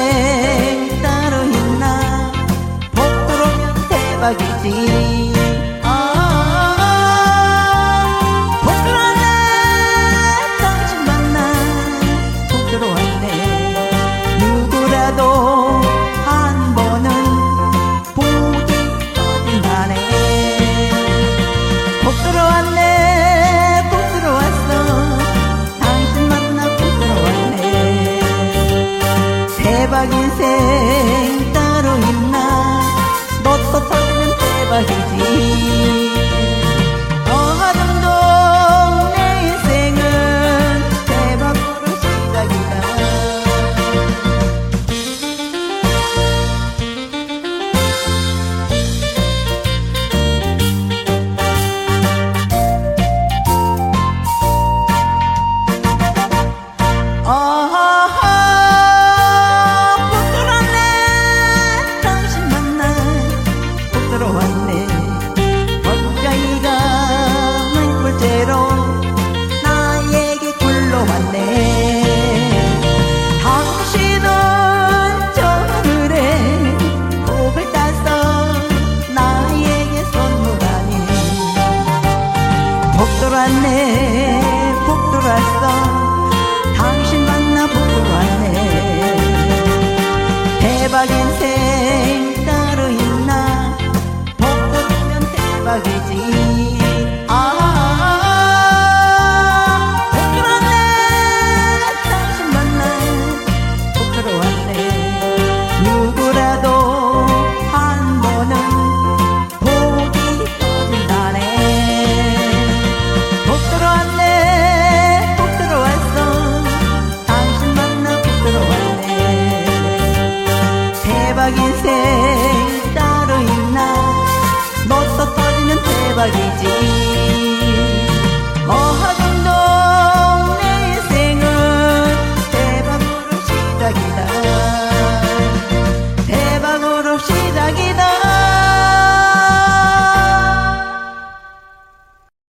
인생 따로 있나? 복 들어오면 대박이지. 대박 인생 따로 있나? 멋서 터지면 대박이지. 돌았네. 복 돌았어. 당신 만나 복 돌았네. 대박 인생 따로 있나? 복 돌면 대박이지. 대박 인생 따로 있나? 멋서 터지는 대박이지.